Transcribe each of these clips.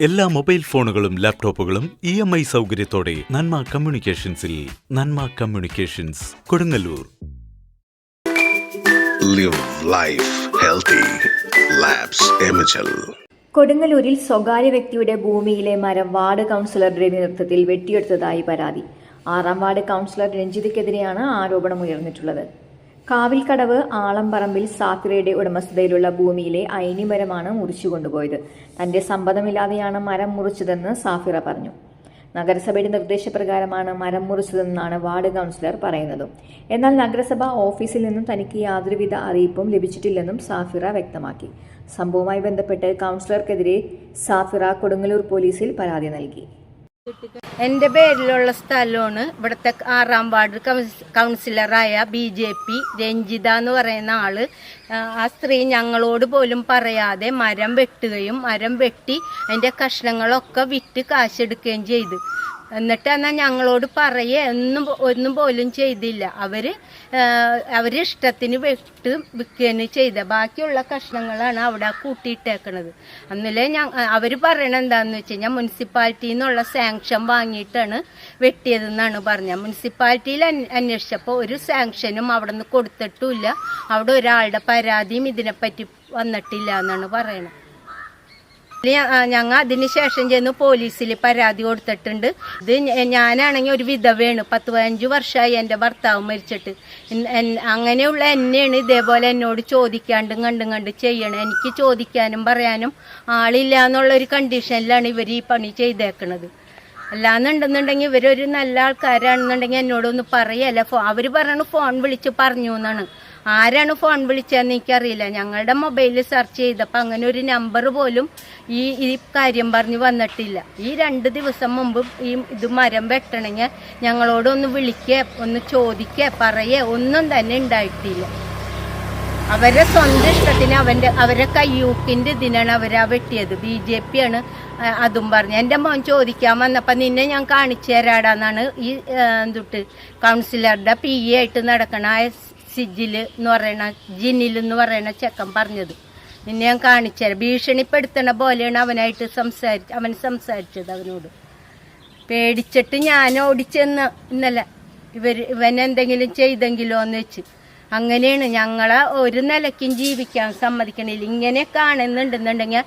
എല്ലാ മൊബൈൽ ഫോണുകളും ലാപ്ടോപ്പുകളും ഇ എം ഐ സൗകര്യത്തോടെ Nanma കമ്മ്യൂണിക്കേഷൻസിൽ Nanma communications Kodungallur Live life healthy. Labs Imagel. കൊടുങ്ങല്ലൂരിൽ സ്വകാര്യ വ്യക്തിയുടെ ഭൂമിയിലെ മരം വാർഡ് കൗൺസിലറുടെ നേതൃത്വത്തിൽ വെട്ടിയെടുത്തതായി പരാതി ആറാം വാർഡ് കൗൺസിലർ രഞ്ജിതയ്ക്കെതിരെയാണ് ആരോപണം ഉയർന്നിട്ടുള്ളത് കാവിൽക്കടവ് ആളംപറമ്പിൽ സാത്തിറയുടെ ഉടമസ്ഥതയിലുള്ള ഭൂമിയിലെ ഐനിമരമാണ് മുറിച്ചു കൊണ്ടുപോയത് തന്റെ സമ്മതമില്ലാതെയാണ് മരം മുറിച്ചതെന്ന് സാഫിറ പറഞ്ഞു. നഗരസഭയുടെ നിർദ്ദേശപ്രകാരമാണ് മരം മുറിച്ചതെന്നാണ് വാർഡ് കൗൺസിലർ പറയുന്നത്. എന്നാൽ നഗരസഭ ഓഫീസിൽ നിന്നും തനിക്ക് യാതൊരുവിധ അറിയിപ്പും ലഭിച്ചിട്ടില്ലെന്നും സാഫിറ വ്യക്തമാക്കി. സംഭവവുമായി ബന്ധപ്പെട്ട് കൗൺസിലർക്കെതിരെ സാഫിറ കൊടുങ്ങല്ലൂർ പോലീസിൽ പരാതി നൽകി. എന്റെ പേരിലുള്ള സ്ഥലമാണ് ഇവിടുത്തെ ആറാം വാർഡ് കൗൺസിലറായ ബി ജെ പി രഞ്ജിത എന്ന് പറയുന്ന ആൾ. ആ, സ്ത്രീ ഞങ്ങളോട് പോലും പറയാതെ മരം വെട്ടുകയും മരം വെട്ടി അതിന്റെ കഷ്ണങ്ങളൊക്കെ വിറ്റ് കാശെടുക്കുകയും ചെയ്തു. എന്നിട്ട് ഞങ്ങളോട് പറയേ ഒന്നും ഒന്നും പോലും ചെയ്തില്ല. അവർ ആ, അവർ ഇഷ്ടത്തിന് വെട്ട് വിൽക്കുകയാണ് ചെയ്ത ബാക്കിയുള്ള കഷ്ണങ്ങളാണ് അവിടെ കൂട്ടിയിട്ടേക്കണത്. അന്നലെ ഞാൻ അവർ പറയണത് എന്താന്ന് വെച്ച് കഴിഞ്ഞാൽ മുനിസിപ്പാലിറ്റിയിൽ നിന്നുള്ള സാങ്ഷൻ വാങ്ങിയിട്ടാണ് വെട്ടിയതെന്നാണ് പറഞ്ഞത്. മുനിസിപ്പാലിറ്റിയിൽ അന്വ- അന്വേഷിച്ചപ്പോൾ ഒരു സാങ്ഷനും അവിടെ നിന്ന് കൊടുത്തിട്ടുമില്ല അവിടെ ഒരാളുടെ പരാതിയും ഇതിനെപ്പറ്റി വന്നിട്ടില്ല എന്നാണ് പറയണത്. ഞങ്ങൾ അതിന് ശേഷം ചെന്ന് പോലീസിൽ പരാതി കൊടുത്തിട്ടുണ്ട്. ഇത് ഞാനാണെങ്കിൽ ഒരു വിധവയാണ്. പത്ത് പതിനഞ്ച് വർഷമായി എന്റെ ഭർത്താവ് മരിച്ചിട്ട്. അങ്ങനെയുള്ള എന്നെയാണ് ഇതേപോലെ എന്നോട് ചോദിക്കാണ്ടും കണ്ടും കണ്ട് ചെയ്യണം. എനിക്ക് ചോദിക്കാനും പറയാനും ആളില്ല എന്നുള്ള ഒരു കണ്ടീഷനിലാണ് ഇവർ ഈ പണി ചെയ്തേക്കണത്. അല്ലാന്നുണ്ടെന്നുണ്ടെങ്കിൽ ഇവരൊരു നല്ല ആൾക്കാരാണെന്നുണ്ടെങ്കിൽ എന്നോടൊന്ന് പറയല്ല. അവർ പറയണ ഫോൺ വിളിച്ച് പറഞ്ഞു എന്നാണ് ആരാണ് ഫോൺ വിളിച്ചതെന്ന് എനിക്കറിയില്ല. ഞങ്ങളുടെ മൊബൈലിൽ സെർച്ച് ചെയ്തപ്പോൾ അങ്ങനെ ഒരു നമ്പർ പോലും ഈ ഈ കാര്യം പറഞ്ഞ് വന്നിട്ടില്ല. ഈ രണ്ട് ദിവസം മുമ്പ് ഈ ഇത് മരം വെട്ടണമെങ്കിൽ ഞങ്ങളോടൊന്ന് വിളിക്കേ ഒന്ന് ചോദിക്കേ പറയേ ഒന്നും തന്നെ ഉണ്ടായിട്ടില്ല. അവരെ സ്വന്തം ഇഷ്ടത്തിന് അവന്റെ അവരെ കയ്യൂക്കിന്റെ ഇതിനാണ് അവരാ വെട്ടിയത്. ബി ജെ പി ആണ് അതും പറഞ്ഞു. എന്റെ മോൻ ചോദിക്കാൻ വന്നപ്പോൾ നിന്നെ ഞാൻ കാണിച്ചു തരാടാന്നാണ് ഈ എന്തുട്ട് കൗൺസിലറുടെ പി എ ആയിട്ട് നടക്കണ ആ സിജിൽ എന്ന് പറയണ ജിനിൽ എന്ന് പറയണ ചെക്കൻ പറഞ്ഞത്. നിന്നെ ഞാൻ കാണിച്ചു തരാം ഭീഷണിപ്പെടുത്തണ പോലെയാണ് അവനായിട്ട് സംസാരിച്ച് അവൻ സംസാരിച്ചത് അവനോട്. പേടിച്ചിട്ട് ഞാൻ ഓടിച്ചെന്ന് ഇന്നലെ ഇവർ ഇവൻ എന്തെങ്കിലും ചെയ്തെങ്കിലോ എന്ന് വെച്ച്. അങ്ങനെയാണ് ഞങ്ങളെ ഒരു നിലയ്ക്കും ജീവിക്കാൻ സമ്മതിക്കണില്ല. ഇങ്ങനെ കാണുന്നുണ്ടെന്നുണ്ടെങ്കിൽ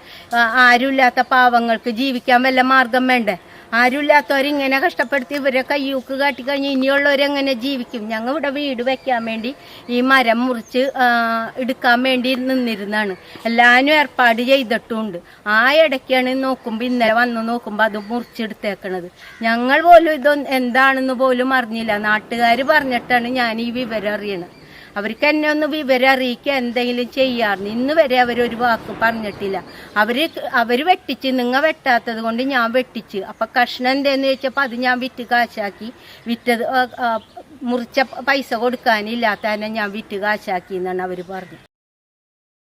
ആരുമില്ലാത്ത പാവങ്ങൾക്ക് ജീവിക്കാൻ വല്ല മാർഗം വേണ്ടേ? ആരുമില്ലാത്തവരിങ്ങനെ കഷ്ടപ്പെടുത്തി ഇവരെ കയ്യൂക്ക് കാട്ടിക്കഴിഞ്ഞ് ഇനിയുള്ളവരെങ്ങനെ ജീവിക്കും? ഞങ്ങൾ ഇവിടെ വീട് വെക്കാൻ വേണ്ടി ഈ മരം മുറിച്ച് എടുക്കാൻ വേണ്ടി നിന്നിരുന്നാണ്. എല്ലാവരും ഏർപ്പാട് ചെയ്തിട്ടുണ്ട്. ആ ഇടയ്ക്കാണ് നോക്കുമ്പോൾ ഇന്നലെ വന്ന് നോക്കുമ്പോൾ അത് മുറിച്ചെടുത്തേക്കണത്. ഞങ്ങൾ പോലും ഇതൊന്നും എന്താണെന്ന് പോലും അറിഞ്ഞില്ല. നാട്ടുകാർ പറഞ്ഞിട്ടാണ് ഞാൻ ഈ വിവരം അറിയണത്. അവർക്ക് എന്നെ ഒന്ന് വിവരം അറിയിക്കുക എന്തെങ്കിലും ചെയ്യാറുണ്ട് ഇന്ന് വരെ അവരൊരു വാക്ക് പറഞ്ഞിട്ടില്ല. അവർ അവർ വെട്ടിച്ച് നിങ്ങ വെട്ടാത്തത് കൊണ്ട് ഞാൻ വെട്ടിച്ച്. അപ്പൊ കഷ്ണം എന്തേന്ന് ചോദിച്ചപ്പോൾ അത് ഞാൻ വിറ്റ് കാശാക്കി. വിറ്റത് മുറിച്ച പൈസ കൊടുക്കാനില്ലാത്ത തന്നെ ഞാൻ വിറ്റ് കാശാക്കി എന്നാണ് അവർ പറഞ്ഞത്.